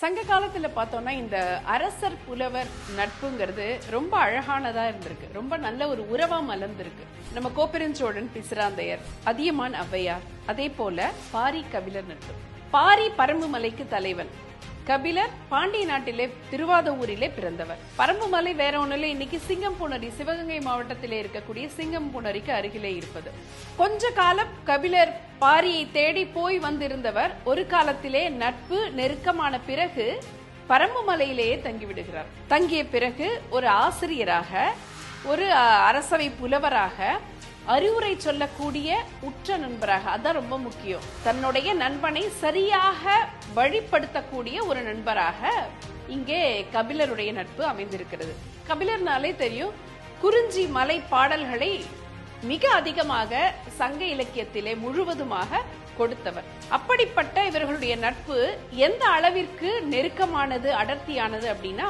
சங்க காலத்தில் பார்த்தோம்னா இந்த அரசர் புலவர் நட்புங்கிறது ரொம்ப அழகானதா இருந்திருக்கு. ரொம்ப நல்ல ஒரு உறவா மலர்ந்திருக்கு. நம்ம கோப்பெருஞ்சோழன் பிசிராந்தையர் அதியமான் ஔவையார் அதே போல பாரி கபிலர் நட்பு. பாரி பரம்பு மலைக்கு தலைவன். கபிலர் பாண்டிய நாட்டிலே திருவாதூரிலே பிறந்தவர். பரம்புமலை வேற ஒண்ணும் இன்னைக்கு இன்னைக்கு சிங்கம்புணரி சிவகங்கை மாவட்டத்திலே இருக்கக்கூடிய சிங்கம்புணரிக்கு அருகிலே இருப்பது. கொஞ்ச காலம் கபிலர் பாரியை தேடி போய் வந்திருந்தவர் ஒரு காலத்திலே நட்பு நெருக்கமான பிறகு பரம்பு மலையிலேயே தங்கிவிடுகிறார். தங்கிய பிறகு ஒரு ஆசிரியராக ஒரு அரசவை புலவராக அறிவுரை சொல்லக்கூடிய உற்ற நண்பராக அதான் ரொம்ப முக்கியம். தன்னுடைய நண்பனை சரியாக வழிப்படுத்தக்கூடிய ஒரு நண்பராக இங்கே கபிலருடைய நட்பு அமைந்திருக்கிறது. கபிலர்னாலே தெரியும் குறிஞ்சி மலை பாடல்களை மிக அதிகமாக சங்க இலக்கியத்திலே முழுவதுமாக கொடுத்தவர். அப்படிப்பட்ட இவர்களுடைய நட்பு எந்த அளவிற்கு நெருக்கமானது அடர்த்தியானது அப்படின்னா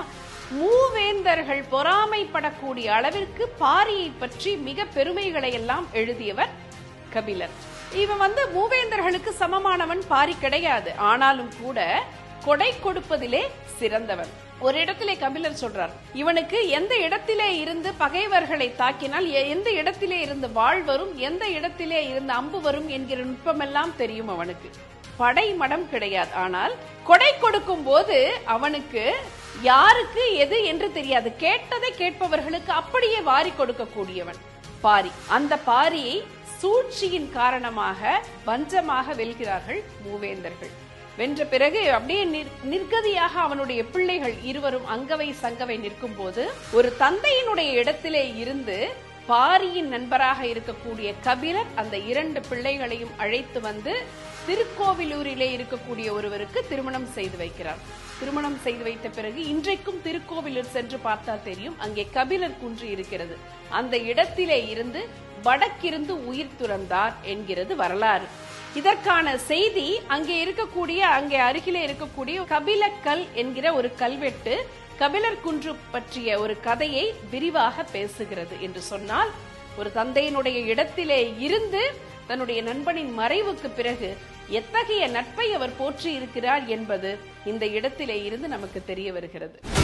மூவேந்தர்கள் பொறாமைப்படக்கூடிய அளவிற்கு பாரியை பற்றி மிக பெருமைகளை எல்லாம் எழுதியவர் கபிலர். இவன் வந்து மூவேந்தர்களுக்கு சமமானவன் பாரி கிடையாது. ஆனாலும் கூட கொடை கொடுப்பதிலே சிறந்தவன். ஒரு இடத்திலே கபிலர் சொல்றார் இவனுக்கு எந்த இடத்திலே இருந்து பகைவர்களை தாக்கினால் எந்த இடத்திலே இருந்து வாழ் வரும் எந்த இடத்திலே இருந்து அம்பு வரும் என்கிற நுட்பமெல்லாம் தெரியும் அவனுக்கு. படை மடம் கிடையாது. ஆனால் கொடை கொடுக்கும் போது அவனுக்கு யாருக்கு எது என்று தெரியாது. கேட்டதை கேட்பவர்களுக்கு அப்படியே வாரி கொடுக்கக்கூடியவன். பாரி அந்த பாரியை சூழ்ச்சியின் காரணமாக வஞ்சமாக வெல்கிறார்கள் மூவேந்தர்கள். வென்ற பிறகு அப்படியே நிர்கதியாக அவனுடைய பிள்ளைகள் இருவரும் அங்கவை சங்கவை நிற்கும் போது ஒரு தந்தையினுடைய இடத்திலே இருந்து பாரியின் நண்பராக இருக்கக்கூடிய கபிலர் அந்த இரண்டு பிள்ளைகளையும் அழைத்து வந்து திருக்கோவிலூரிலே இருக்கக்கூடிய ஒருவருக்கு திருமணம் செய்து வைக்கிறார். திருமணம் செய்து வைத்த பிறகு இன்றைக்கும் திருக்கோவிலூர் சென்று பார்த்தால் தெரியும் அங்கே கபிலர் குன்று இருக்கிறது. அந்த இடத்திலே இருந்து வடக்கிருந்து உயிர் துறந்தார் என்கிறது வரலாறு. இதற்கான செய்தி அங்கே இருக்கக்கூடிய அங்கே அருகிலே இருக்கக்கூடிய கபிலக்கல் என்கிற ஒரு கல்வெட்டு கபிலர் குன்று பற்றிய ஒரு கதையை விரிவாக பேசுகிறது என்று சொன்னால் ஒரு தந்தையினுடைய இடத்திலே இருந்து தன்னுடைய நண்பனின் மறைவுக்கு பிறகு எத்தகைய நட்பை அவர் போற்றி இருக்கிறார் என்பது இந்த இடத்திலே இருந்து நமக்கு தெரிய வருகிறது.